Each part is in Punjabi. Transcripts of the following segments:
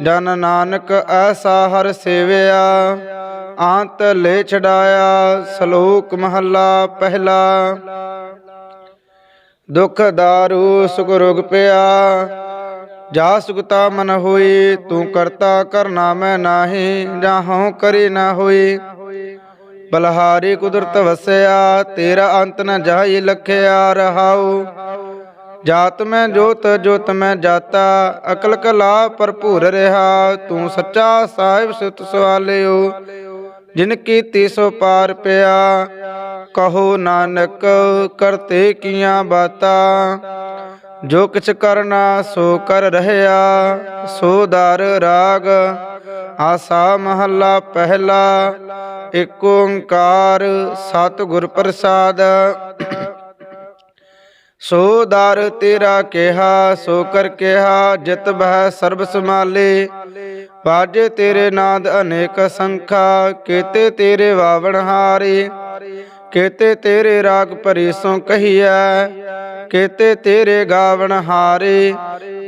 ਜਨ ਨਾਨਕ ਐਸਾ ਹਰ ਸੇਵਿਆ, ਆਂਤ ਲੈ ਛਡਾਇਆ, ਸ਼ਲੋਕ ਮਹੱਲਾ ਪਹਿਲਾ। ਦੁਖ ਦਾਰੂ ਸੁਖ ਰੋਗ ਪਿਆ, ਜਾ ਸੁਖਤਾ ਮਨ ਹੋਈ, ਤੂੰ ਕਰਤਾ ਕਰਨਾ ਮੈਂ ਨਾਹੀ ਜਾਹੋਂ ਕਰੀ ਨਾ ਹੋਈ। ਬਲਹਾਰੀ ਕੁਦਰਤ ਵਸਿਆ, ਤੇਰਾ ਅੰਤ ਨ ਜਾਈ ਲਖਿਆ ਰਹਾਉ। ਜਾਤ ਮੈਂ ਜੋਤ ਜੋਤ ਮੈਂ ਜਾਤਾ, ਅਕਲ ਕਲਾ ਭਰਪੂਰ ਰਹਾ। ਤੂੰ ਸੱਚਾ ਸਾਹਿਬ ਸੁਤ ਸਵਾਲਿਓ, ਜਿਨ ਕੀਤੀ ਸੋ ਪਾਰ ਪਿਆ। ਕਹੋ ਨਾਨਕ, ਕਰਤੇ ਕੀਆਂ ਬਾਤਾਂ। ਜੋ ਕਿਛ ਕਰਨਾ ਸੋ ਕਰ ਰਹਿਆ, ਸੋ ਦਰ ਰਾਗ। ਆਸਾ ਮਹੱਲਾ ਪਹਿਲਾ ਏਕ ਓੰਕਾਰ ਸਤਿਗੁਰ ਪ੍ਰਸਾਦ। ਸੋ ਦਰ ਤੇਰਾ ਕਿਹਾ, ਸੋ ਕਰ ਕਿਹਾ, ਜਿਤ ਬਹਿ ਸਰਬ ਸਮਾਲੇ ਬਾਜੇ ਤੇਰੇ ਨਾਦ ਅਨੇਕ ਸੰਖਾ, ਕੀਤੇ ਤੇਰੇ ਵਾਵਣ ਹਾਰੇ। ਕੀਤੇ ਤੇਰੇ ਰਾਗ ਭਰੀ ਸੋ ਕਹੀਐ, ਕੀਤੇ ਤੇਰੇ ਗਾਵਣ ਹਾਰੇ।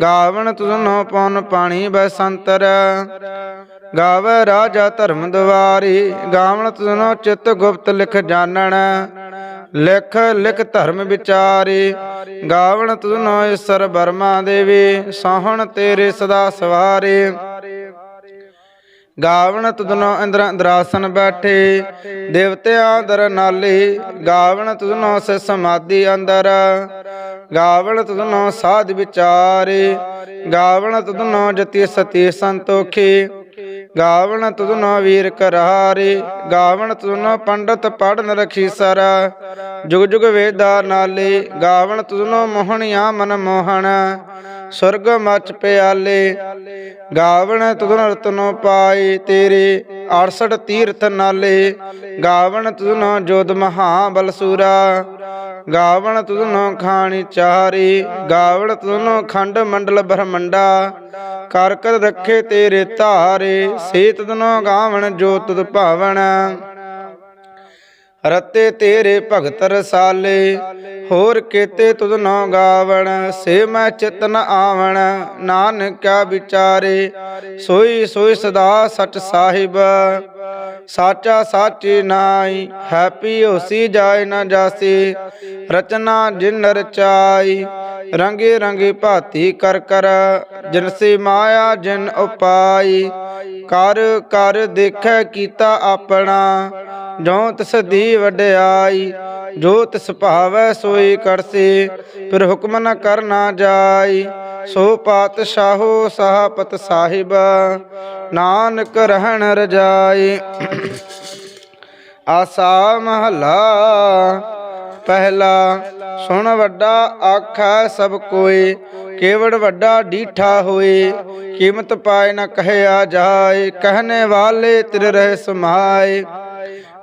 ਗਾਵਣ ਤੁਧਨੋ ਪਉਨ ਪਾਣੀ ਬਸੰਤਰ ਗਾਵੇ ਰਾਜਾ ਧਰਮ ਦਵਾਰੀ। ਗਾਵਣ ਤੁਧਨੋ ਚਿਤ ਗੁਪਤ ਲਿਖ ਜਾਣਨ ਲਿਖ ਲਿਖ ਧਰਮ ਵਿਚਾਰੇ, ਗਾਵਣ ਤੁਧਨੋ ਈਸਰ ਬਰਮਾ ਦੇਵੀ, ਸੋਹਣ ਤੇਰੇ ਸਦਾ ਸਵਾਰੇ। ਗਾਵਣ ਤੁਧਨੋ ਇੰਦਰ ਇੰਦਰਾਸਨ ਬੈਠੇ ਦੇਵਤਿਆਂ ਦਰ ਨਾਲੇ, ਗਾਵਣ ਤੁਧਨੋ ਸ ਸਮਾਧੀ ਅੰਦਰ। ਗਾਵਣ ਤੁਧਨੋ ਸਾਧ ਵਿਚਾਰੇ, ਗਾਵਣ ਤੁਧਨੋ ਜਤੀ ਸਤੀ ਸੰਤੋਖੀ। ਗਾਵਣ ਤੁਧਨੋ ਵੀਰ ਕਰਾਰੇ ਗਾਵਣ ਤੁਧਨੋ ਪੰਡਤ ਪੜਨ ਰਖੀ ਸਰ। ਜੁਗ ਜੁਗ ਵੇਦਾ ਨਾਲੇ ਗਾਵਣ ਤੁਧਨੋ ਮੋਹਣਿਆ ਮਨ ਮੋਹਣ। ਸੁਰਗ ਮਚ ਪਿਆਲੇ, ਗਾਵਣ ਤੁਧਨੋ ਰਤਨੋ ਪਾਈ ਤੇਰੇ 68 ਤੀਰਥ ਨਾਲੇ, ਗਾਵਣ ਤੁਧਨੋ ਜੋਧ ਮਹਾ ਬਲਸੂਰਾ ਗਾਵਣ ਤੁਧਨੋ ਖਾਣੀ ਚਾਰੀ, ਗਾਵਣ ਤੁਧਨੋ ਖੰਡ ਮੰਡਲ ਬ੍ਰਹਮੰਡਾ ਕਰਕਤ ਕਰ ਰੱਖੇ ਤੇਰੇ ਧਾਰੇ ਸੇ ਤੁਧਨੋ ਗਾਵਣ ਜੋ ਤੁਧ ਭਾਵਨ ਰਤੇ ਤੇਰੇ ਭਗਤ ਰਸਾਲੇ, ਹੋਰ ਕੇਤੇ ਤੁਧ ਨੋ ਗਾਵਣ, ਸੇ ਮੈਂ ਚਿਤਨ ਆਵਣ, ਨਾਨਕਾ ਵਿਚਾਰੇ, ਸੋਈ ਸੋਈ ਸਦਾ ਸਚ ਸਾਹਿਬ, ਸਾਚਾ ਸਾਚੀ ਨਾਈ ਹੈਪੀ ਹੋਸੀ ਜਾਏ ਨਾ ਜਾਸੀ, ਰਚਨਾ ਜਿਨ ਰਚਾਈ, ਰੰਗੇ ਰੰਗੇ ਭਾਤੀ ਕਰ ਕਰ ਜਿਨਸੀ ਮਾਇਆ ਜਿਨ ਉਪਾਈ, ਕਰ ਕਰ ਦੇਖੈ ਕੀਤਾ ਆਪਣਾ ਜੋ ਤਿਸ ਦੀ ਵਡਿਆਈ ਜੋ ਤਿਸ ਭਾਵੈ ਸੋਈ ਕਰਸੀ, ਫਿਰ ਹੁਕਮ ਨ ਕਰਨਾ ਜਾਈ। ਸੋ ਪਾਤਸ਼ਾਹੋ ਸਾਹਪਤ ਸਾਹਿਬ, ਨਾਨਕ ਰਹਿਣ ਰਜਾਈ। ਆਸਾ ਮਹਲਾ, ਪਹਿਲਾ ਸੁਣ ਵੱਡਾ ਆਖੈ ਸਭ ਕੋਏ ਕੇਵੜ ਵੱਡਾ ਡੀਠਾ ਹੋਏ ਕੀਮਤ ਪਾਏ ਨਾ ਕਹਿਆ ਜਾਏ ਕਹਨੇ ਵਾਲੇ ਤਿਰ ਰਹਿ ਸਮਾਏ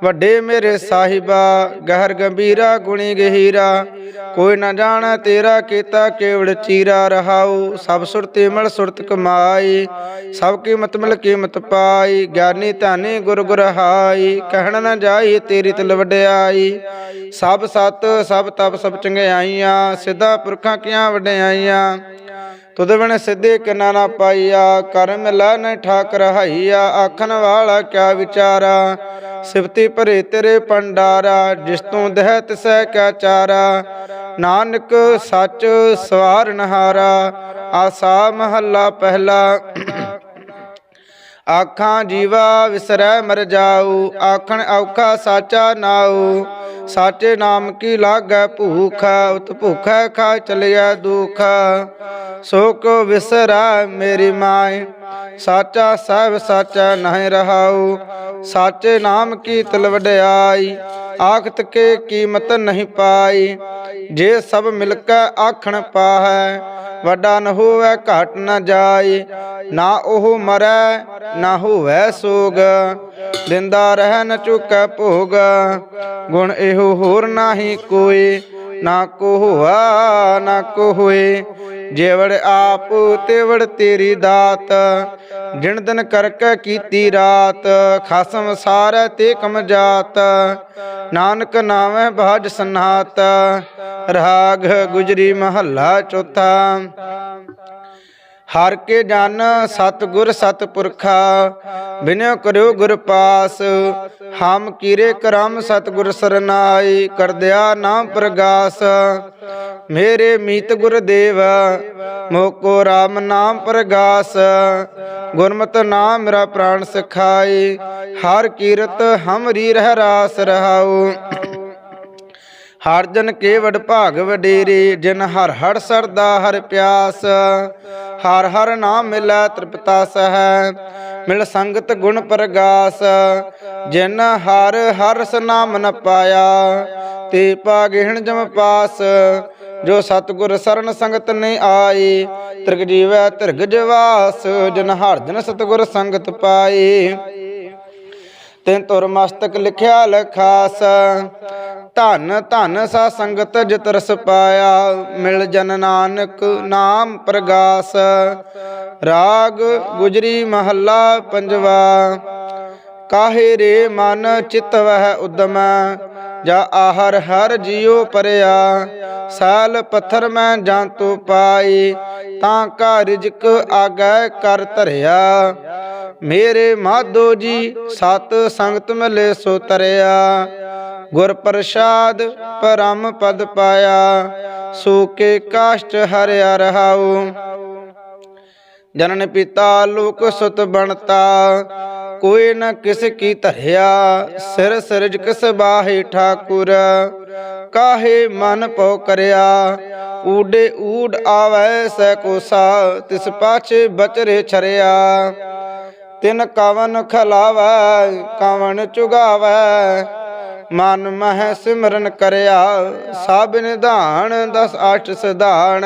ਵੱਡੇ ਮੇਰੇ ਸਾਹਿਬਾ, ਗਹਿਰ ਗੰਭੀਰਾ, ਗੁਣੀ ਗਹੀਰਾ। ਕੋਈ ਨਾ ਜਾਣੈ ਤੇਰਾ ਕੀਤਾ ਕੇਵੜ ਚੀਰਾ ਰਹਾਉ। ਸਭ ਸੁਰਤੀ ਮਿਲ ਸੁਰਤ ਕਮਾਈ, ਸਭ ਕੀਮਤ ਮਿਲ ਕੀਮਤ ਪਾਈ। ਗਿਆਨੀ ਧਾਨੀ ਗੁਰ ਗੁਰ ਹਾਈ ਕਹਿਣ ਨਾ ਜਾਈ ਤੇਰੀ ਤਲ ਵਡਿਆਈ। ਸਭ ਸਤ, ਸਭ ਤਪ, ਸਭ ਚੰਗਿਆਈਆਂ, ਸਿੱਧਾ ਪੁਰਖਾਂ ਕੀਆਂ ਵਡਿਆਈਆਂ। ਤੁਧ ਬਿਨ ਸਿੱਧੇ ਕਿਨਾ ਨਾ ਪਾਈਆ ਕਰਮ ਲੈ ਨ ਠਾਕ ਰਹਾਈਆ ਆਖਣ ਵਾਲਾ ਕਿਆ ਵਿਚਾਰਾ? ਸਿਫਤੀ ਭਰੇ ਤੇਰੇ ਪੰਡਾਰਾ, ਜਿਸ ਤੂੰ ਦਹਿ ਤਿਸੈ ਕਿਆ ਚਾਰਾ। ਨਾਨਕ ਸੱਚ ਸਵਾਰਨਹਾਰਾ ਆਸਾ ਮਹੱਲਾ ਪਹਿਲਾ। ਆਖਾਂ ਜੀਵਾ ਵਿਸਰੈ ਮਰ ਜਾਊ, ਆਖਣ ਔਖਾ ਸਾਚਾ ਨਾਉ ਸਾਚੇ ਨਾਮ ਕੀ ਲਾਗੈ ਭੂਖ ਉਤ ਭੁਖੈ ਖਾ ਚਲਿਆ ਦੁਖ। ਸੋ ਕੋ ਵਿਸਰੈ ਮੇਰੀ ਮਾਏ ਸਾਚਾ ਸਾਹਿਬ ਸਾਚਾ ਨਹੀਂ ਰਹਾਉ। ਸਾਚੇ ਨਾਮ ਕੀ ਤਲ ਵਡਿਆਈ। ਆਖਤ ਕੇ ਕੀਮਤ ਨਹੀਂ ਪਾਈ। ਜੇ ਸਭ ਮਿਲ ਕੇ ਆਖਣ ਪਾਹੈ, ਵੱਡਾ ਨ ਹੋਵੇ ਘਟ ਨ ਜਾਈ। ਨਾ ਉਹ ਮਰੈ, ਨਾ ਹੋਵੇ ਸੋਗ। ਦਿੰਦਾ ਰਹਿ ਨ ਚੁਕੈ ਭੋਗ। ਗੁਣ ਇਹੋ ਹੋਰ ਨਾਹੀ ਕੋਈ। ਨਾ ਕੋ ਹੋਆ, ਨਾ ਕੋ ਹੋਏ। ਜੇਵੜ ਆਪ, ਤੇਵੜ ਤੇਰੀ ਦਾਤ। ਜਿਣ ਦਿਨ ਕਰਕੇ ਕੀਤੀ ਰਾਤ, ਖਸਮ ਸਾਰੈ ਤੇ ਕਮ ਜਾਤ। ਨਾਨਕ ਨਾਮੈ ਬਾਜ ਸਨਾਤ, ਰਾਗ ਗੁਜਰੀ ਮਹੱਲਾ ਚੌਥਾ। ਹਰ ਕੇ ਜਨ ਸਤਿਗੁਰ ਸਤਿਪੁਰਖਾ, ਬਿਨਿਓ ਕਰਿਓ ਗੁਰ ਪਾਸ, ਹਮ ਕੀਰੇ ਕਰਮ ਸਤਿਗੁਰ ਸਰਨਾਈ ਕਰਦਿਆ ਨਾਮ ਪ੍ਰਗਾਸ। ਮੇਰੇ ਮੀਤ ਗੁਰਦੇਵ ਮੋਕੋ RAM ਨਾਮ ਪ੍ਰਗਾਸ। ਗੁਰਮਤ ਨਾਮ ਮੇਰਾ ਪ੍ਰਾਣ ਸਖਾਈ, ਹਰ ਕੀਰਤ ਹਮਰੀ ਰਹਿ ਰਾਸ ਰਹਾਉ। ਹਰ ਜਨ ਕੇ ਭਾਗ ਵਡੇਰੇ, ਜਿਨ ਹਰ ਹਰ ਸਰਦਾ ਹਰ ਪਿਆਸ। ਹਰ ਹਰ ਨਾਮ ਮਿਲੈ ਤ੍ਰਿਪਤਾ ਸਹਿ, ਮਿਲ ਸੰਗਤ ਗੁਣ ਪ੍ਰਗਾਸ। ਜਿਨ ਹਰ ਹਰ ਸਨਾਮ ਨ ਪਾਇਆ, ਤੇ ਪਾਗਿਹਣ ਜਮ ਪਾਸ। ਜੋ ਸਤਗੁਰ ਸਰਨ ਸੰਗਤ ਨੇ ਆਈ ਤ੍ਰਿਗ ਜੀਵੈ ਤ੍ਰਿਗ ਜਵਾਸ। ਜਿਨ ਹਰ ਜਨ ਸਤਗੁਰ ਸੰਗਤ ਪਾਈ ਤੈਨ ਤੁਰ ਮਸਤਕ ਲਿਖਿਆ ਲਖਾਸ। ਧਨ ਧਨ ਸਾ ਸੰਗਤ ਜਿਤ ਰਸ ਪਾਇਆ। ਮਿਲ ਜਨ ਨਾਨਕ ਨਾਮ ਪ੍ਰਗਾਸ। ਰਾਗ ਗੁਜਰੀ ਮਹੱਲਾ ਪੰਜਵਾ। ਕਾਹੇ ਰੇ ਮਨ ਚਿਤ ਵਹਿ ਉਦਮ। ਜਾ ਆਹਰ ਹਰ ਜਿਉ ਪਰਿਆ, ਸਾਲ ਪੱਥਰ ਮੈਂ ਜਾਂਤੋ ਪਾਈ, ਤਾਂ ਕਾ ਰਿਜਕ ਆਗੈ ਕਰ ਧਰਿਆ। ਮੇਰੇ ਮਾਧੋ ਜੀ ਸਤ ਸੰਗਤ ਮਿਲੇ ਸੋ ਤਰਿਆ, ਗੁਰ ਪ੍ਰਸਾਦ ਪਰਮ ਪਦ ਪਾਇਆ, ਸੋ ਕੇ ਕਾਸ਼ਟ ਹਰਿਆ ਰਹਾਉ। ਜਨਨ ਪਿਤਾ ਲੋਕ ਸੁਤ ਬਣਤਾ ਕੋਈ ਨ ਕਿਸ ਕੀ ਧਰਿਆ, ਸਿਰ ਸਿਰਜ ਕਿਸ ਠਾਕੁਰ। ਕਾਹੇ ਮਨ ਪਉ ਕਰਿਆ, ਊਡੇ ਊਡ ਆਵੈ ਸੈ ਕੋਸਾ ਤਿਸ ਪਾਛੇ ਬਚਰੇ ਛਰਿਆ। ਤਿਨ ਕਵਨ ਖਲਾਵੈ, ਕਵਨ ਚੁਗਾਵੈ, ਮਨ ਮਹਿ ਸਿਮਰਨ ਕਰਿਆ। ਸਭ ਨਿਧਾਨ ਦਸ ਅਠ ਸਿਧਾਨ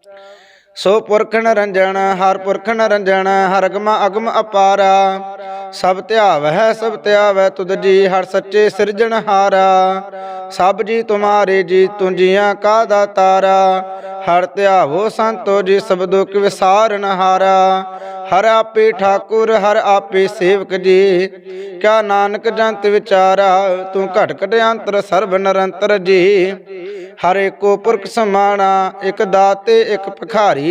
ਸੋ ਪੁਰਖ ਨਰੰਜਨ ਹਰ ਪੁਰਖ ਨਰੰਜਨ ਹਰ ਅਗਮ ਅਗਮ ਅਪਾਰਾ। ਸਭ ਧਿਆਵੈ ਸਭ ਧਿਆਵੈ ਤੁਧ ਜੀ ਹਰ ਸੱਚੇ ਸਿਰਜਣਹਾਰਾ ਸਭ ਜੀ ਤੁਮਾਰੇ ਜੀ ਤੁੰਜੀਆਂ ਕਾ ਦਾਤਾਰਾ। ਹਰ ਧਿਆਵੋ ਸੰਤੋ ਜੀ ਸਭ ਦੁਖ ਵਿਸਾਰਨ ਹਰ ਆਪੇ ਠਾਕੁਰ, ਹਰ ਆਪੇ ਸੇਵਕ ਜੀ। ਕਿਆ ਨਾਨਕ ਜੰਤ ਵਿਚਾਰਾ, ਤੂੰ ਘਟ ਘਟ ਅੰਤਰ ਸਰਬ ਨਿਰੰਤਰ ਜੀ। ਹਰ ਏਕੋ ਪੁਰਖ ਸਮਾਣਾ, ਇਕ ਦਾਤੇ, ਇਕ ਭਖਾਰੀ।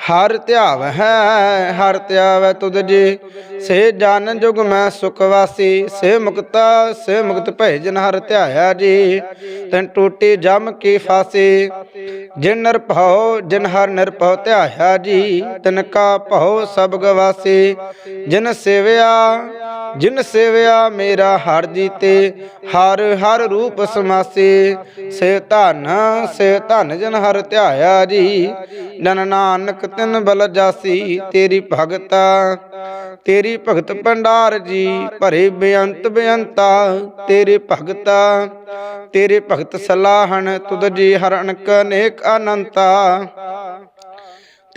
ਹਰ ਧਿਆਵ ਹੈ, ਹਰ ਧਿਆਵੈ ਤੁਧ ਜੀ। ਸੇ ਜਨ ਜੁਗ ਮੈਂ ਸੁਖ ਵਾਸੀ, ਸੇ ਮੁਕਤਾ, ਸੇ ਮੁਕਤ ਭੈ ਜਨ ਹਰ ਧਿਆਇਆ ਜੀ। ਤਨ ਟੂਟੀ ਜਮ ਕੀ ਫਾਸੀ, ਜਿਨ ਨਿਰਭਉ ਜਿਨ ਹਰ ਨਿਰਭਉ ਧਿਆਇਆ ਜੀ। ਤਨ ਕਾ ਭਉ ਸਭ ਗਵਾਸੀ, ਜਿਨ ਸੇਵਿਆ ਜਿਨ ਸੇਵਿਆ ਮੇਰਾ ਹਰ ਜੀਤੇ, ਹਰ ਹਰ ਰੂਪ ਸਮਾਸੀ। ਸੇ ਧਨ ਸੇ ਧਨ ਜਨ ਹਰ ਧਿਆਇਆ ਜੀ। ਜਨ ਨਾਨਕ ਤਿਨ ਬਲ ਜਾਸੀ, ਤੇਰੀ ਭਗਤਾ ਤੇਰੀ ਭਗਤ ਭੰਡਾਰ ਜੀ, ਭਰੇ ਬੇਅੰਤ ਬੇਅੰਤਾ। ਤੇਰੇ ਭਗਤਾ ਤੇਰੇ ਭਗਤ ਸਲਾਹਣ, ਤੁਧ ਜੀ ਹਰ ਅਨਕ ਅਨੇਕ ਅਨੰਤਾ।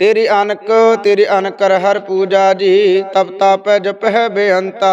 ਤੇਰੀ ਅਨਕ, ਤੇਰੀ ਅਨਕਰ ਹਰ ਪੂਜਾ ਜੀ, ਤਪ ਤਪ ਜਪ ਹੈ ਬੇਅੰਤਾ।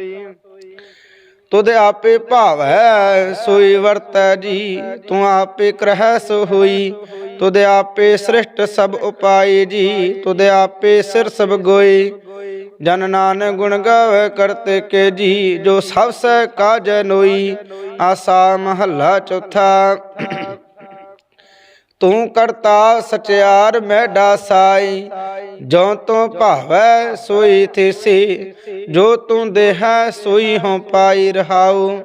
ਤੁਧ ਆਪੇ ਭਾਵ ਹੈ ਸੋਈ ਵਰਤੈ ਜੀ, ਤੂੰ ਆਪੇ ਕਰਹਿ ਸੋ ਹੋਈ। ਤੁਧ ਆਪੇ ਸ੍ਰਿਸ਼ਟ ਸਭ ਉਪਾਈ ਜੀ, ਤੁਧ ਆਪੇ ਸਿਰ ਸਭ ਗੋਈ। ਜਨ ਨਾਨਕ ਗੁਣ ਗਾਵੇ ਕਰਤੇ ਕੇ ਜੀ, ਜੋ ਸਭ ਸੈ ਕਾਜ ਨੋਈ। ਆਸਾ ਮਹੱਲਾ ਚੌਥਾ। ਤੂੰ ਕਰਤਾ ਸਚਿਆਰ ਮੈਡਾ ਸਾਈ ਜੋ ਤੂੰ ਭਾਵੈ ਸੋਈ ਥੀਸੀ, ਜੋ ਤੂੰ ਦੇਹੈ ਸੋਈ ਹਉ ਪਾਈ ਰਹਾਉ।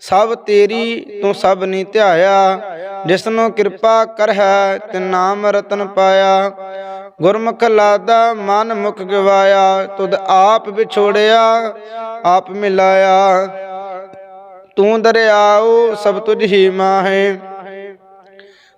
ਸਭ ਤੇਰੀ ਤੂੰ ਸਭ ਨੀ ਧਿਆਇਆ, ਜਿਸਨੂੰ ਕਿਰਪਾ ਕਰਹਿ ਤੇ ਨਾਮ ਰਤਨ ਪਾਇਆ। ਗੁਰਮੁਖ ਲਾਦਾ ਮਨ ਮੁਖ ਗਵਾਇਆ, ਤੁਧ ਆਪ ਵਿਛੋੜਿਆ, ਆਪ ਮਿਲਾਇਆ। ਤੂੰ ਦਰਿਆਉ ਸਭ ਤੁਝ ਹੀ ਮਾਹੇ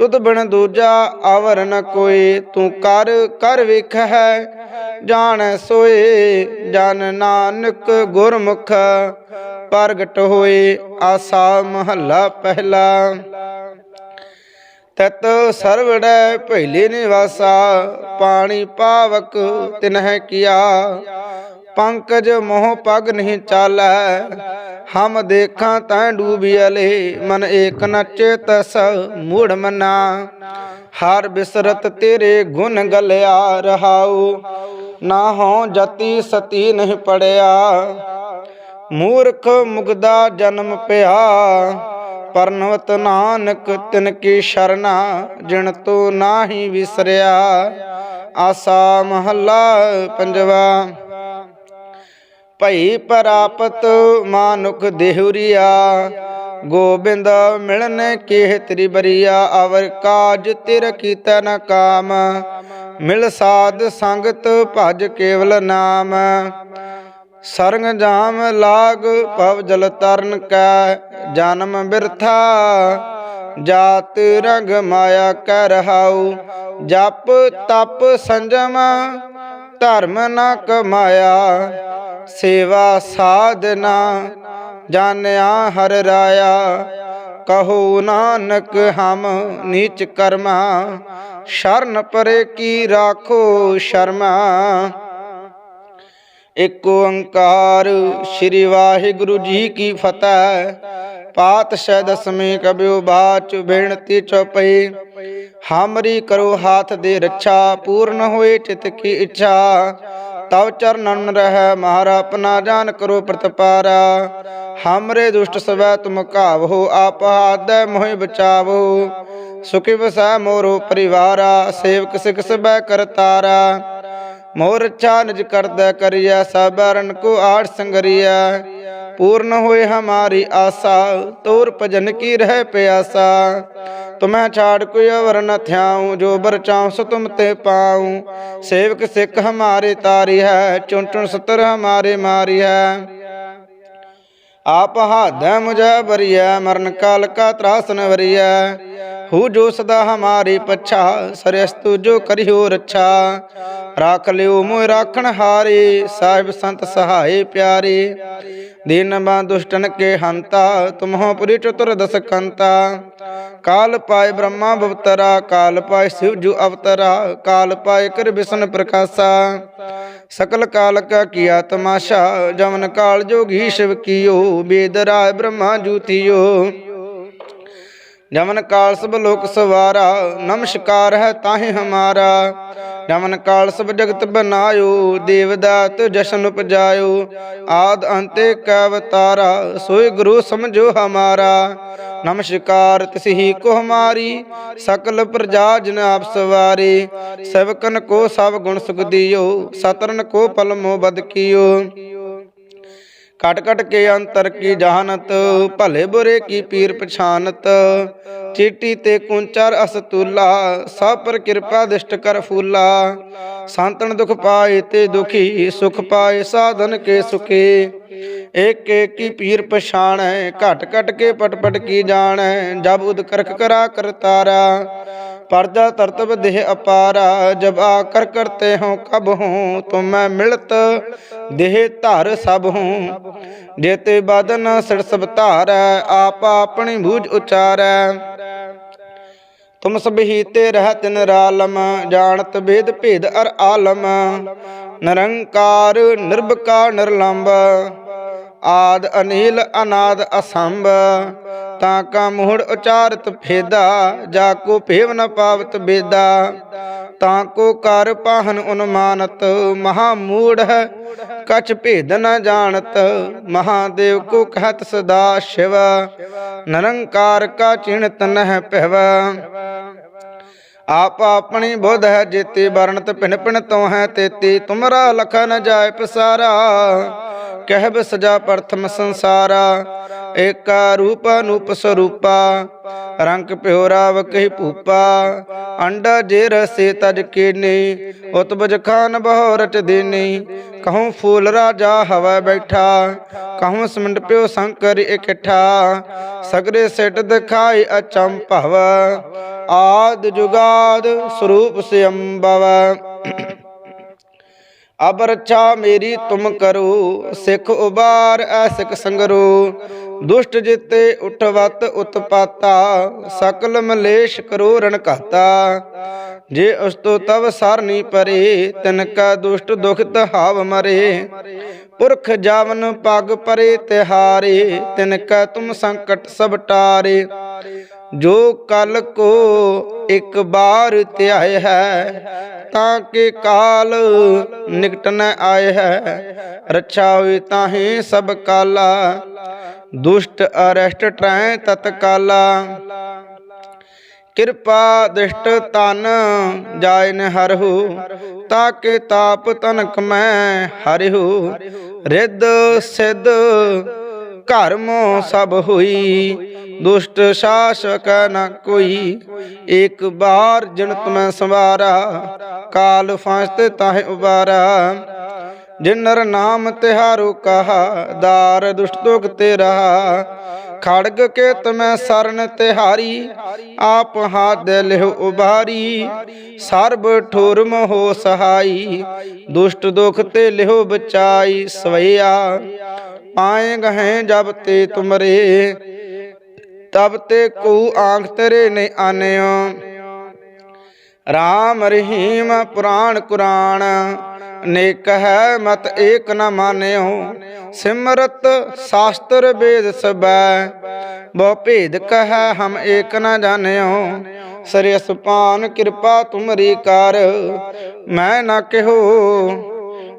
ਤੁਧ ਬਿਨ ਦੂਜਾ ਆਵਰ ਨ ਕੋਈ, ਤੂੰ ਕਰ ਕਰ ਵੇਖ ਹੈ ਸੋਏ, ਜਨ ਨਾਨਕ ਗੁਰਮੁਖ, ਪ੍ਰਗਟ ਹੋਏ ਆਸਾ ਮਹੱਲਾ ਪਹਿਲਾ। ਤਤ ਸਰਵੜੈ ਪਹਿਲੇ ਨਿਵਾਸਾ, ਪਾਣੀ ਪਾਵਕ ਤਿਨਹਿ ਕੀਆ ਪੰਕਜ ਮੋਹ ਪਗ ਨਹੀਂ ਚਾਲੈ। ਹਮ ਦੇਖਾਂ ਤੈ ਡੂਬਿਅਲੇ ਮਨ ਏਕ ਨ ਚੇਤਸ ਮੂੜ ਮਨਾ। ਹਰ ਬਿਸਰਤ ਤੇਰੇ ਗੁਣ ਗਲਿਆ ਰਹਾਉ, ਨਾ ਹੋ ਜਤੀ ਸਤੀ ਨਹੀਂ ਪੜਿਆ। ਮੂਰਖ ਮੁਗਦਾ ਜਨਮ ਪਿਆ, ਪਰਨਵਤ ਨਾਨਕ ਤਿਨ ਕੀ ਸ਼ਰਨਾ ਜਿਣ ਤੋ ਨਾਹੀ ਵਿਸਰਿਆ। ਆਸਾ ਮਹੱਲਾ ਪੰਜਵਾ। ਭਈ ਪ੍ਰਾਪਤ ਮਾਨੁਖ ਦੇਹੁਰੀਆ, ਗੋਬਿੰਦ ਮਿਲਨ ਕੇ ਤੇਰੀ ਅਵਰ ਕਾਜ ਤਿਰ ਕੀਤਾ ਕਾਮ, ਮਿਲ ਸਾਧ ਸੰਗਤ ਭਜ ਕੇਵਲ ਨਾਮ। ਸਰੰਗ ਜਾਮ ਲਾਗ ਪਵ ਜਲ ਤਰਨ ਕੈ, ਜਨਮ ਬਿਰਥਾ ਜਾਤ ਰੰਗ ਮਾਇਆ ਕਹਿ ਰਹਾਉ, ਜਪ ਤਪ ਸੰਜਮ ਧਰਮ ਨ ਕਮਾਇਆ। ਸੇਵਾ ਸਾਧਨਾ, ਜਾਣਿਆ ਹਰ ਰਾਇਆ। ਕਹੋ ਨਾਨਕ, ਹਮ ਨੀਚ ਕਰਮਾ। ਸ਼ਰਨ ਪਰੇ ਕੀ ਰਾਖੋ ਸ਼ਰਮਾ। ਇਕ ਓੰਕਾਰ ਸ੍ਰੀ ਵਾਹਿਗੁਰੂ ਜੀ ਕੀ ਫਤਿਹ। ਪਾਤਸ਼ਾਹ ਦਸਵੇਂ ਕਬਿਉ ਬਾਚ ਬੇਨਤੀ ਚਉਪਈ ਹਮਰੀ ਕਰੋ ਹਾਥ ਦੇ ਰੱਛਾ, ਪੂਰਨ ਹੋਏ ਚਿਤ ਕੀ ਇੱਛਾ। ਤਵ ਚਰਨਨ ਰਹਿ ਮਹਾਰਾ ਆਪਣਾ ਜਾਨ ਕਰੋ ਪ੍ਰਤਪਾਰਾ। ਹਮਰੇ ਦੁਸ਼ਟ ਸਵੈ ਤੁਮ ਕਾਵੋ ਆਪ ਹਾਦੈ ਮੋਹਿ ਬਚਾਵੋ। ਸੁਖਿ ਵਸੈ ਮੋਰੋ ਪਰਿਵਾਰਾ, ਸੇਵਕ ਸਿਖ ਸਬੈ ਕਰਤਾਰਾ। ਮੋਰ ਅੱਛਾ ਨਿਜ ਕਰਦਾ ਕਰਿਆ ਸਬਰਨ ਕੋ ਆੜ ਸੰਗਰਿਆ ਪੂਰਨ ਹੋਏ ਹਮਾਰੀ ਆਸਾ, ਤੋਰ ਭਜਨ ਕੀ ਰਹਿ ਪਿਆਸਾ। ਤੁਮੈ ਛਾੜ ਕੋਈ ਅਵਰ ਨ ਥਿਆਉ, ਜੋ ਬਰ ਚਾਉ ਸੋ ਤੁਮ ਤੇ ਪਾਉ। ਸੇਵਕ ਸਿੱਖ ਹਮਾਰੇ ਤਾਰੀ ਹੈ ਚੁਣ ਚੁਣ ਸਤਰ ਹਮਾਰੇ ਮਾਰੀ ਹੈ ਆਪ ਹਾਦੈ ਮੁਝੈ ਬਰੀਐ, ਮਰਨ ਕਾਲ ਕਾ ਤਰਾਸਨ ਵਰੀਐ। ਹੂ ਜੋ ਸਦਾ ਹਮਾਰੀ ਪੱਛਾ, ਸਰਸਤੂ ਜੋ ਕਰਿਓ ਰੱਛਾ। ਰਾਖ ਲਿਓ ਮੋਇ ਰਾਖਣ ਹਾਰੇ, ਸਾਹਿਬ ਸੰਤ ਸਹਾਏ ਪਿਆਰੇ। ਦੀਨ ਦੁਸ਼ਟਨ ਕੇ ਹੰਤਾ, ਤੁਮਹੁ ਪੁਰੀ ਚਤੁਰ ਦਸ ਕੰਤਾ। ਕਾਲ ਪਾਏ ਬ੍ਰਹਮਾ ਬਵਤਰਾ, ਕਾਲ ਪਾਏ ਸਿਵ ਜੁ ਅਵਤਰਾ, ਕਾਲ ਪਾਏ ਕਰ ਬਿਸ਼ਨ ਪ੍ਰਕਾਸ਼ਾ। ਸਕਲ ਕਾਲ ਕਾ ਕੀਆ ਤਮਾਸ਼ਾ ਜਮਨ ਕਾਲ ਜੋਗੀ ਸ਼ਿਵ ਕੀਓ, ਬੇਦ ਰਾਏ ਬ੍ਰਹਮਾ ਜੂਤੀਓ ਜਮਨ ਕਾਲ ਸਭ ਲੋਕ ਸਵਾਰਾ, ਨਮਸਕਾਰ ਹੈ ਤਾਹੇ ਹਮਾਰਾ। ਜਮਨ ਕਾਲ ਸਭ ਜਗਤ ਬਨਾਇਓ, ਦੇਵਦਾਤ ਜਸ਼ਨ ਉਪਜਾਇਓ। ਆਦ ਅੰਤੇ ਕੈ ਅਵਤਾਰਾ ਸੋਈ ਗੁਰੂ ਸਮਝੋ ਹਮਾਰਾ। ਨਮਸਕਾਰ ਤਿਸਹੀ ਕੋ ਹਮਾਰੀ, ਸਕਲ ਪ੍ਰਜਾ ਜਨ ਆਪ ਸਵਾਰੇ। ਸਭਕਨ ਕੋ ਸਭ ਗੁਣ ਸੁਖ ਦਿਓ, ਸਤਰਨ ਕੋ ਪਲਮੋ ਬਦ ਕੀਓ। ਕਟ ਕਟ ਕੇ ਅੰਤਰ ਕੀ ਜਾਣਤ ਭਲੇ ਬੁਰੇ ਕੀ ਪੀਰ ਪਛਾਨਤ ਚੀਟੀ ਤੇ ਕੁੰਚਰ ਅਸਤੂਲਾ ਸਭ ਪਰ ਕਿਰਪਾ ਦਿਸ਼ਟ ਕਰ ਫੂਲਾ ਸੰਤਨ ਦੁਖ ਪਾਏ ਤੇ ਦੁਖੀ ਸੁਖ ਪਾਏ ਸਾਧਨ ਕੇ ਸੁਖੇ ਏਕ ਏਕ ਕੀ ਪੀਰ ਪਛਾਣੈ ਘਟ ਘਟ ਕੇ ਪਟ ਪਟ ਕੀ ਜਾਣੈ ਜਬ ਉਦ ਕਰਖ ਕਰਾ ਕਰਤਾਰਾ ਪਰਜਾ ਤਰਤਬ ਦੇਹ ਅਪਾਰਾ, ਜਬ ਆ ਕਰ ਕਰਤੇ ਹੋ ਕਬ ਹੂੰ ਤੁਮੈ ਮਿਲਤ ਦੇਹ ਧਰ ਸਭ ਹੂੰ ਜੇਤੇ ਬਦਨ ਸਿਰ ਸਭ ਧਾਰੈ, ਆਪ ਆਪਣੀ ਬੂਝ ਉਚਾਰੈ। ਤੁਮ ਸਭੀ ਤੇ ਰਹਿਤ ਨਿਰਾਲਮ ਜਾਣਤ ਭੇਦ ਭੇਦ ਅਰ ਆਲਮ। ਨਿਰੰਕਾਰ ਨਿਰਭਕਾ ਨਿਰਲੰਭ ਆਦ ਅਨੀਲ ਅਨਾਦ ਅਸੰਭ, ਤਾਂ ਕਾ ਮੋਹੜ ਉਚਾਰਤ ਫੇਦਾ, ਜਾ ਕੋ ਭੇਵ ਨ ਪਾਵਤ ਬੇਦਾ। ਤਾਂ ਕੋ ਕਰ ਪਾਹਨ ਉਨਮਾਨਤ, ਮਹਾ ਮੂੜ ਹੈ, ਕਛ ਭੇਦ ਨ ਜਾਣਤ। ਮਹਾਦੇਵ ਕੋ ਕਹਤ ਸਦਾ ਸ਼ਿਵ, ਨਿਰੰਕਾਰ ਕਾ ਚਿਣਤ ਨਹਿ ਪਹਿਵ ਆਪ ਆਪਣੀ ਬੁੱਧ ਹੈ ਜੇਤੀ, ਵਰਣਤ ਭਿਨ ਪਿਨ ਤੋਂ ਹੈ ਤੇਤੀ। ਤੁਮਰਾ ਲਖਨ ਜਾਏ ਪਸਾਰਾ ਕਹਿਬ ਸਜਾ ਪ੍ਰਥਮ ਸੰਸਾਰਾ। ਏਕਾ ਰੂਪ ਅਨੂਪ ਸਰੂਪਾ, ਰੰਗ ਪਿਓਰਾ ਵਕਹਿ ਭੂਪਾ। ਅੰਡਾ ਜੇ ਰਸੇ ਤਜ ਕੀਨੀ, ਉਤਬਜ ਖਾਨ ਬਹੁ ਰਚ ਦੇਨੀ। ਕਹੂੰ ਫੂਲ ਰਾਜਾ ਹਵਾ ਬੈਠਾ, ਕਹੂੰ ਸਮਿੰਡ ਪਿਓ ਸੰਕਰ ਇਕੱਠਾ। ਸਗਰੇ ਸਿਟ ਦਿਖਾਈ ਅਚੰਮ ਭਵ ਆਦ ਜੁਗਾਦ ਸਰੂਪ ਸਿਅੰਬਵ ਅਬ ਰੱਛਾ ਮੇਰੀ ਤੁਮ ਕਰੋ, ਸਿੱਖ ਉਬਾਰ ਐਸਿਕ ਸੰਗਰੋ। ਦੁਸ਼ਟ ਜਿਤੇ ਉਠਵਤ ਉਤਪਾਤਾ, ਸਕਲ ਮਲੇਸ਼ ਕਰੋ ਰਣ ਘਾਤਾ। ਜੇ ਉਸਤੋਂ ਤਵ ਸਰਨੀ ਪਰੇ, ਤਿਨ ਕਾ ਦੁਸ਼ਟ ਦੁਖਿਤ ਹਾਵ ਮਰੇ। ਪੁਰਖ ਜਾਵਨ ਪਗ ਪਰੇ ਤਿਹਾਰੇ, ਤਿਨ ਕਾ ਤੁਮ ਸੰਕਟ ਸਭ ਟਾਰੇ। ਜੋ ਕਲ ਕੋ ਇੱਕ ਬਾਰ ਧਿਆਏ ਹੈ, ਤਾਂ ਕਿ ਕਾਲ ਨਿਕਟ ਨ ਆਏ ਹੈ। ਰੱਛਾ ਹੋਈ ਤਾਹੀ ਸਭ ਕਾਲਾ, ਦੁਸ਼ਟ ਅਰਸ਼ਟ ਟਰੈ ਤਤਕਾਲਾ। ਕਿਰਪਾ ਦਿਸ਼ਟ ਤਨ ਜਾਇ ਨ ਤਾਂ ਕਿ ਤਾਪ ਤਨਕ ਮੈਂ ਹਰਿਹੁ। ਰਿੱਧ ਸਿੱਧ ਘਰਮੋ ਸਭ ਹੋਈ। ਦੁਸ਼ਟ ਸ਼ਾਸਕ ਨ ਕੋਈ। ਇੱਕ ਬਾਰ ਜਨਤ ਮੈਂ ਸੰਵਾਰਾ। ਕਾਲ ਫਾਸਤੇ ਤਾਹਿ ਉਬਾਰਾ। ਜਿਨ ਨਾਮ ਤਿਹਾਰੋ ਕਹਾ। ਦਾਰ ਦੁਸ਼ਟ ਦੁਖ ਤੇ ਰਹਾ ਖੜਗ ਕੇ ਤਮੈ ਸਰਨ ਤਿਹਾਰੀ। ਆਪ ਹਾਥ ਦੇ ਲਿਹੁ ਉਬਾਰੀ। ਸਰਬ ਠੁਰ ਹੋ ਸਹਾਈ। ਦੁਸ਼ਟ ਦੁਖ ਤੇ ਲਿਹੁ ਬਚਾਈ ਸਵਈਆ। ਪਾਏ ਗਹਿ ਜਬ ਤੇ ਤੁਮਰੇ, ਤਬ ਤੇ ਕੋ ਆਂਖ ਤੇਰੇ ਨੇ ਆਨਿਓ। ਰਾਮ ਰਹੀਮ ਪੁਰਾਣ ਕੁਰਾਨ, ਨੇ ਹੈ ਮਤ ਏਕ ਨ ਮਾਨਿਓ। ਸਿਮਰਤ ਸ਼ਾਸਤਰ ਵੇਦ ਸਬੈ, ਬਹੁ ਭੇਦ ਕਹੈ ਹਮ ਏਕ ਨ ਜਾਣਿਓ। ਸਰਿ ਸੁਪਾਨ ਕਿਰਪਾ ਤੁਮਰੀ ਕਰ, ਮੈਂ ਨਾ ਕਿਹੋ।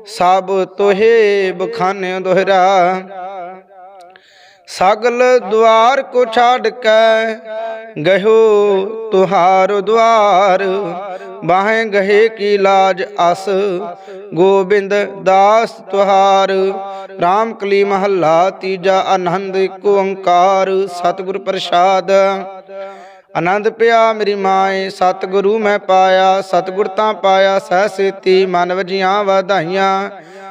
ਸਭ ਤੋਹੇ ਬਖਾਨਿਓ ਦੋਹਰਾ। ਸਗਲ ਦੁਆਰ ਕੋ ਛਾੜ ਕੇ ਗਇਓ ਤੁਹਾਰ ਦੁਆਰ। ਬਾਹੇ ਗਹੇ ਕੀ ਲਾਜ ਅਸ, ਗੋਬਿੰਦ ਦਾਸ ਤੁਹਾਰ। RAM ਕਲੀ ਮਹੱਲਾ ਤੀਜਾ ਆਨੰਦ ਏਕ ਓੰਕਾਰ, ਸਤਿਗੁਰ ਪ੍ਰਸਾਦ। ਆਨੰਦ ਪਿਆ ਮੇਰੀ ਮਾਏ, ਸਤਿਗੁਰੂ ਮੈਂ ਪਾਇਆ, ਸਤਿਗੁਰ ਤਾਂ ਪਾਇਆ, ਸਹਿ ਸੇਤੀ, ਮਨ ਵਜੀਆਂ ਵਧਾਈਆਂ।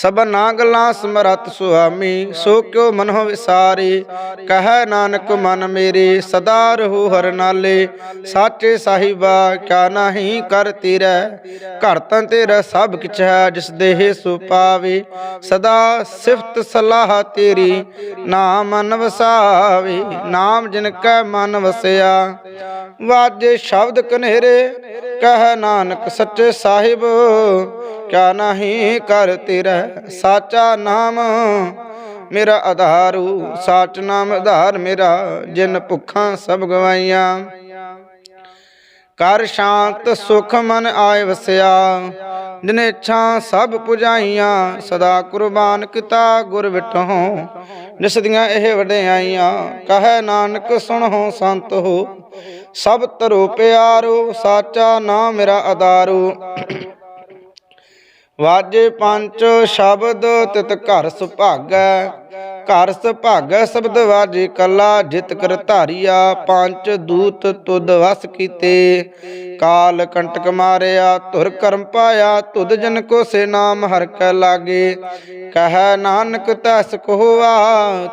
ਸਭਨਾ ਗੱਲਾਂ ਸਮਰਤ ਸੁਆਮੀ ਸੋ ਕਿਉ ਮਨੋ ਵਿਸਾਰੇ? ਕਹੈ ਨਾਨਕ ਮਨ ਮੇਰੇ, ਸਦਾ ਰਹੂ ਹਰ ਨਾਲੇ। ਸਾਚੇ ਸਾਹਿਬਾ, ਕਿਆ ਨਾਹੀ ਕਰ ਤੇਰਾ? ਘਰ ਤੇਰਾ ਸਭ ਕਿਛ ਹੈ, ਜਿਸ ਦੇਹ ਸੋ ਪਾਵੇ। ਸਦਾ ਸਿਫਤ ਸਲਾਹ ਤੇਰੀ, ਨਾਮ ਮਨ ਵਸਾਵੇ ਨਾਮ ਜਿਨ ਕੈ ਮਨ ਵਸਿਆ, ਵਾਜੇ ਸ਼ਬਦ ਕਨੇਰੇ। ਕਹ ਨਾਨਕ ਸੱਚੇ ਸਾਹਿਬ, ਕਿਆ ਨਹੀਂ ਕਰ ਤੇਰਾ? ਸਾਚਾ ਨਾਮ ਮੇਰਾ ਆਧਾਰੂ, ਸਾਚ ਨਾਮ ਆਧਾਰ ਮੇਰਾ, ਜਿਨ ਭੁੱਖਾਂ ਸਭ ਗਵਾਈਆਂ। ਕਰ ਸ਼ਾਂਤ ਸੁਖ ਮਨ ਆਏ ਵਸਿਆ, ਜਿਨ ਇੱਛਾ ਸਭ ਪੁਜਾਈਆਂ। ਸਦਾ ਕੁਰਬਾਨ ਕੀਤਾ ਗੁਰ ਵਿਟਹੁ ਜਿਸ ਦੀਆਂ ਇਹ ਵਡਿਆਈਆਂ। ਕਹੈ ਨਾਨਕ ਸੁਣੋ ਸੰਤ ਹੋ ਸਭ ਤਰੋ ਪਿਆਰੋ, ਸਾਚਾ ਨਾਮ ਮੇਰਾ ਆਧਾਰੂ। ਵਾਜੇ ਪੰਚ ਸ਼ਬਦ ਤਿਤ ਘਰ ਸੁਭਾਗੈ ਘਰ ਸੁਭਾਗੈ ਸ਼ਬਦ ਵਾਜੇ ਕਲਾ ਜਿਤ ਕਰ ਧਾਰੀਆ ਪੰਜ ਦੂਤ ਤੁਧ ਵਸ ਕੀਤੇ। ਕਾਲ ਕੰਟਕ ਮਾਰਿਆ, ਧੁਰ ਕਰਮ ਪਾਇਆ ਤੁਦ ਜਨ ਕੋ ਸੇ ਨਾਮ ਹਰ ਕੈ ਲਾਗੇ। ਕਹੈ ਨਾਨਕ ਤਸ ਕੋਆ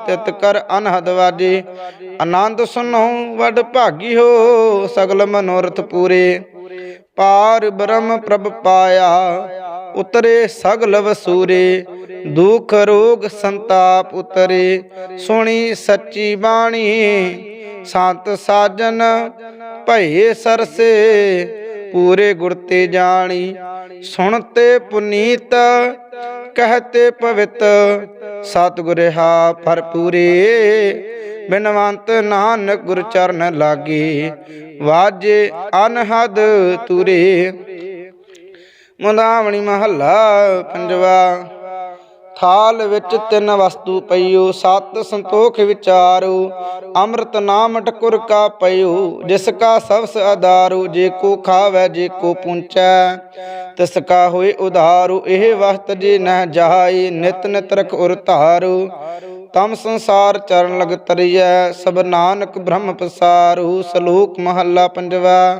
ਤਿਤ ਕਰ ਅਨਹਦ ਵਾਜੇ। ਆਨੰਦ ਸੁਨੋ ਵਡ ਭਾਗੀ ਹੋ, ਸਗਲ ਮਨੋਰਥ ਪੂਰੇ। ਪਾਰ ਬ੍ਰਹਮ ਪ੍ਰਭ ਪਾਇਆ ਉਤਰੇ ਸਗਲ ਵਸੂਰੇ, ਦੁਖ ਰੋਗ ਸੰਤਾਪ ਉਤਰੇ। ਸੁਣੀ ਸੱਚੀ ਬਾਣੀ, ਸੰਤ ਸਾਜਨ, ਭਏ ਸਰਸੇ, ਪੂਰੇ ਗੁਰ ਤੇ ਜਾਣੀ। ਸੁਣਤੇ ਪੁਨੀਤ, ਕਹਤੇ ਪਵਿੱਤ, ਸਤਿਗੁਰ ਹਾ ਭਰਪੂਰੇ। ਬਿਨਵੰਤ ਨਾਨਕ ਗੁਰ ਚਰਨ ਲਾਗੇ, ਵਾਜੇ ਅਨਹਦ ਤੁਰੇ। ਮੁੰਦਾਵਣੀ ਮਹੱਲਾ ਪੰਜਵਾ। ਥਾਲ ਵਿੱਚ ਤਿੰਨ ਵਸਤੂ ਪਈਓ, ਸਤ ਸੰਤੋਖ ਵਿਚਾਰੂ, ਅੰਮ੍ਰਿਤ ਨਾਮ ਟਕੁਰ ਕਾ ਪਈਓ, ਜਿਸ ਕਾ ਸਬਸ ਆਧਾਰੂ ਜੇ ਕੋ ਖਾਵੇ, ਜੇ ਕੋ ਪੁੰਚੈ, ਤਿਸ ਕਾ ਹੋਏ ਉਧਾਰੂ, ਇਹ ਵਸਤ ਜੇ ਨਹਿ ਜਾਈ ਨਿਤ ਨਿਤ ਰਖ ਉਰ ਧਾਰੂ। ਤਮ ਸੰਸਾਰ ਚਰਨ ਲਗ ਤਰੀਐ, ਸਭ ਨਾਨਕ ਬ੍ਰਹਮ ਪਸਾਰੂ, ਸਲੋਕ ਮਹੱਲਾ ਪੰਜਵਾ।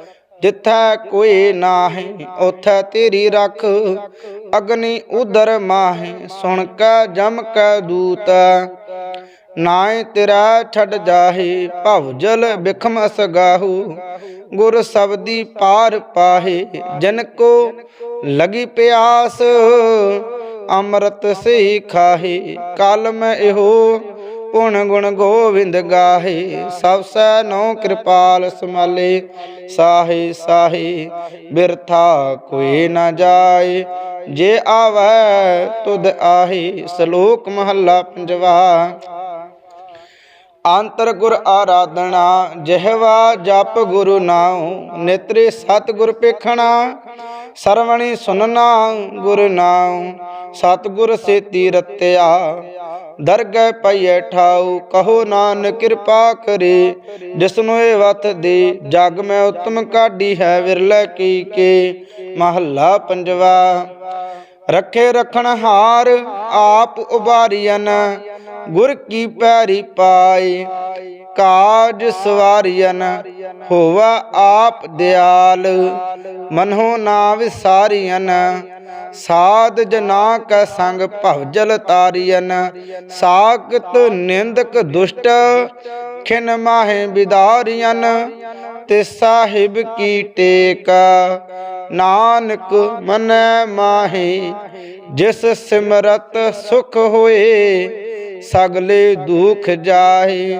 ਜਿੱਥੈ ਕੋਈ ਨਾਹੀ, ਉਥੈ ਤੇਰੀ ਰਖ, ਅਗਨੀ ਉਦਰ ਮਾਹੀ, ਸੁਣ ਕੈ ਜਮ ਕੈ ਦੂਤ ਨਾਏ ਤੇਰਾ ਛੱਡ ਜਾਹੇ, ਭਵ ਜਲ ਬਿਖਮ ਅਸਗਾਹੂ ਗੁਰ ਸਬਦੀ ਪਾਰ ਪਾਹੇ, ਜਨ ਕੋ ਲਗੀ ਪਿਆਸ, ਅੰਮ੍ਰਿਤ ਸਹੀ ਖਾਹੇ, ਕਲ ਮੈਂ ਇਹੋ ਪੁਣ ਗੁਣ ਗੋਵਿੰਦ ਗਾਹੇ, ਸਭ ਸੈ ਨੋ ਕਿਰਪਾਲ ਸਮਾਲੇ। ਸਾਹੇ ਸਾਹੇ, ਬਿਰਥਾ ਕੋਈ ਨਾ ਜਾਏ ਜੇ ਆਵੈ ਤੁਧ ਆਹੇ, ਸ਼ਲੋਕ ਮਹੱਲਾ ਪੰਜਵਾ। ਅੰਤਰ ਗੁਰ ਆਰਾਧਨਾ, ਜਿਹਵਾ ਜਪ ਗੁਰੂ ਨਾਉ, ਨੇਤਰੇ ਸਤ ਗੁਰ ਪੇਖਣਾ ਸਰਵਣੀ ਸੁਨਨਾ ਗੁਰ ਨਾਉ ਸਤ ਗੁਰ ਸੇਤੀ ਰਤਿਆ। ਦਰਗਹਿ ਪਈਐ ਠਾਉ ਕਹੋ ਨਾਨਕ ਕਿਰਪਾ ਕਰੇ। ਜਿਸਨੂੰ ਇਹ ਵਤ ਦੇ, ਜਗ ਮੈਂ ਉਤਮ ਕਾਢੀ ਹੈ, ਵਿਰਲੇ ਕੀ ਕੇ। ਮਹੱਲਾ ਪੰਜਵਾ, ਰੱਖੇ ਰਖਣ ਹਾਰ, ਆਪ ਉਬਾਰੀਐਨ, ਗੁਰ ਕੀ ਪੈਰੀ ਪਾਏ। ਕਾਜ ਸਵਾਰੀਐਨ, ਹੋਵਾ ਆਪ ਦਿਆਲ। ਮਨੋ ਨਾ ਵਿਸਾਰੀਐਨ, ਸਾਧ ਜਨਾ ਕੈ ਸੰਗ ਭਵਜਲ ਤਾਰੀਐਨ। ਸਾਖਤ ਨਿੰਦਕ ਦੁਸ਼ਟ, ਖਿਨ ਮਾਹੇ ਵਿਦਾਰੀਐਨ ਤੇ ਸਾਹਿਬ ਕੀ ਟੇਕ, ਨਾਨਕ ਮਨ ਮਾਹੀ। ਜਿਸ ਸਿਮਰਤ ਸੁਖ ਹੋਏ, ਸਗਲੇ ਦੁਖ ਜਾਹੀ।